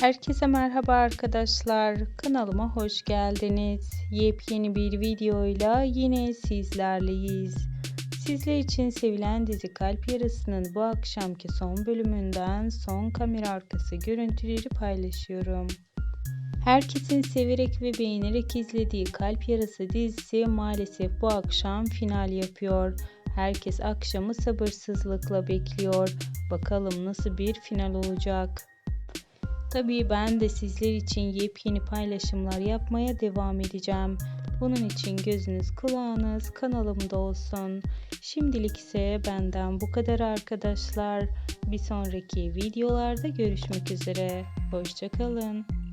Herkese merhaba arkadaşlar. Kanalıma hoş geldiniz. Yepyeni bir videoyla yine sizlerleyiz. Sizler için sevilen dizi Kalp Yarası'nın bu akşamki son bölümünden son kamera arkası görüntüleri paylaşıyorum. Herkesin severek ve beğenerek izlediği Kalp Yarası dizisi maalesef bu akşam final yapıyor. Herkes akşamı sabırsızlıkla bekliyor. Bakalım nasıl bir final olacak. Tabii ben de sizler için yepyeni paylaşımlar yapmaya devam edeceğim. Bunun için gözünüz kulağınız kanalımda olsun. Şimdilik ise benden bu kadar arkadaşlar. Bir sonraki videolarda görüşmek üzere. Hoşçakalın.